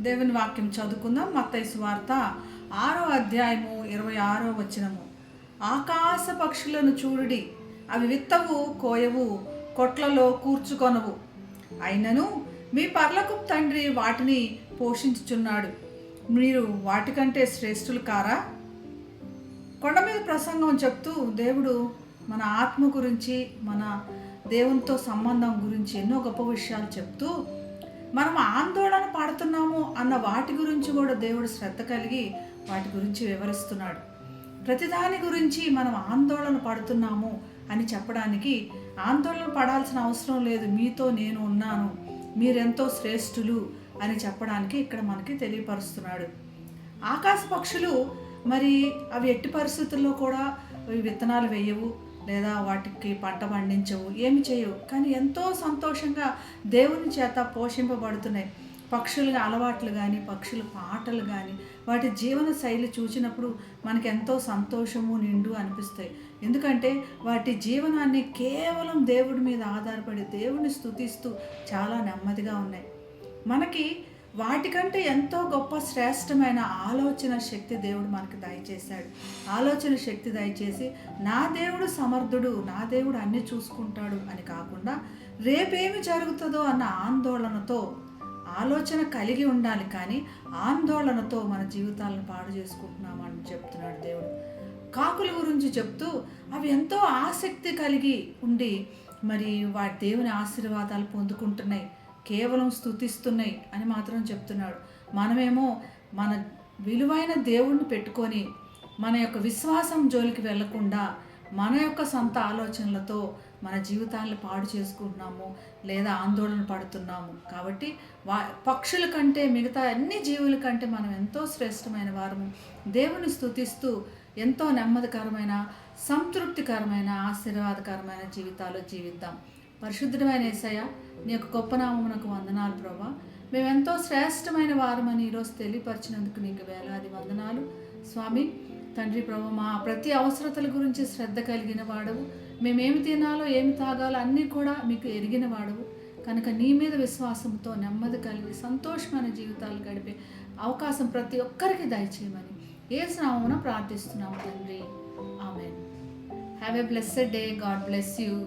దేవుని వాక్యం చదువుకుందాం. మత్తయి వార్త ఆరో అధ్యాయము ఇరవై ఆరో వచనము. ఆకాశ పక్షులను చూడుడి అవి విత్తవు కోయవు కొట్లలో కూర్చుకొనవు. అయినను మీ పర్లకు తండ్రి వాటిని పోషించుచున్నాడు. మీరు వాటికంటే శ్రేష్ఠులు కారా? కొండ మీద ప్రసంగం చెప్తూ దేవుడు మన ఆత్మ గురించి మన దేవునితో సంబంధం గురించి ఎన్నో గొప్ప విషయాలు చెప్తూ మనం ఆందోళన పడుతున్నాము అన్న వాటి గురించి కూడా దేవుడు శ్రద్ధ కలిగి వాటి గురించి వివరిస్తున్నాడు. ప్రతిదాని గురించి మనం ఆందోళన పడుతున్నాము అని చెప్పడానికి ఆందోళన పడాల్సిన అవసరం లేదు. మీతో నేను ఉన్నాను. మీరెంతో శ్రేష్ఠులు అని చెప్పడానికి ఇక్కడ మనకి తెలియపరుస్తున్నాడు. ఆకాశ పక్షులు మరి అవి ఎట్టి పరిస్థితుల్లో కూడా విత్తనాలు వేయవు. లేదా వాటికి పంట పండించవు ఏమి చేయవు. కానీ ఎంతో సంతోషంగా దేవుని చేత పోషింపబడుతున్నాయి. పక్షుల అలవాట్లు కానీ పక్షుల పాటలు కానీ వాటి జీవన శైలి చూసినప్పుడు మనకి ఎంతో సంతోషము నిండు అనిపిస్తాయి. ఎందుకంటే వాటి జీవనాన్ని కేవలం దేవుడి మీద ఆధారపడి దేవుని స్థుతిస్తూ చాలా నెమ్మదిగా ఉన్నాయి. మనకి వాటికంటే ఎంతో గొప్ప శ్రేష్టమైన ఆలోచన శక్తి దేవుడు మనకు దయచేశాడు. ఆలోచన శక్తి దయచేసి నా దేవుడు సమర్థుడు నా దేవుడు అన్ని చూసుకుంటాడు అని కాకుండా రేపేమి జరుగుతుందో అన్న ఆందోళనతో ఆలోచన కలిగి ఉండాలి కానీ ఆందోళనతో మన జీవితాలను పాడు చేసుకుంటున్నామని చెప్తున్నాడు దేవుడు. కాకుల గురించి చెప్తూ అవి ఎంతో ఆసక్తి కలిగి ఉండి మరి వాటి దేవుని ఆశీర్వాదాలు పొందుకుంటున్నాయి. కేవలం స్థుతిస్తున్నాయి అని మాత్రం చెప్తున్నాడు. మనమేమో మన విలువైన దేవుణ్ణి పెట్టుకొని మన యొక్క విశ్వాసం జోలికి వెళ్ళకుండా మన యొక్క సొంత ఆలోచనలతో మన జీవితాలను పాడు చేసుకుంటున్నాము లేదా ఆందోళన పడుతున్నాము. కాబట్టి వా పక్షుల కంటే మిగతా అన్ని జీవుల కంటే మనం ఎంతో శ్రేష్టమైన వారము. దేవుని స్థుతిస్తూ ఎంతో నెమ్మదికరమైన సంతృప్తికరమైన ఆశీర్వాదకరమైన జీవితాలు జీవిద్దాం. పరిశుద్ధమైన ఏసయ్య నీ యొక్క గొప్ప నామమునకు వందనాలు ప్రభా. మేమెంతో శ్రేష్టమైన వారమని ఈరోజు తెలియపరిచినందుకు నీకు వేలాది వందనాలు. స్వామి తండ్రి ప్రభు మా ప్రతి అవసరతల గురించి శ్రద్ధ కలిగిన వాడవు. మేమేమి తినాలో ఏమి తాగాలో అన్నీ కూడా మీకు ఎరిగిన వాడవు. కనుక నీ మీద విశ్వాసంతో నెమ్మది కలిగి సంతోషమైన జీవితాలు గడిపే అవకాశం ప్రతి ఒక్కరికి దయచేయమని ఏ స్నామమున ప్రార్థిస్తున్నాము తండ్రి. Amen. Have a blessed day God bless you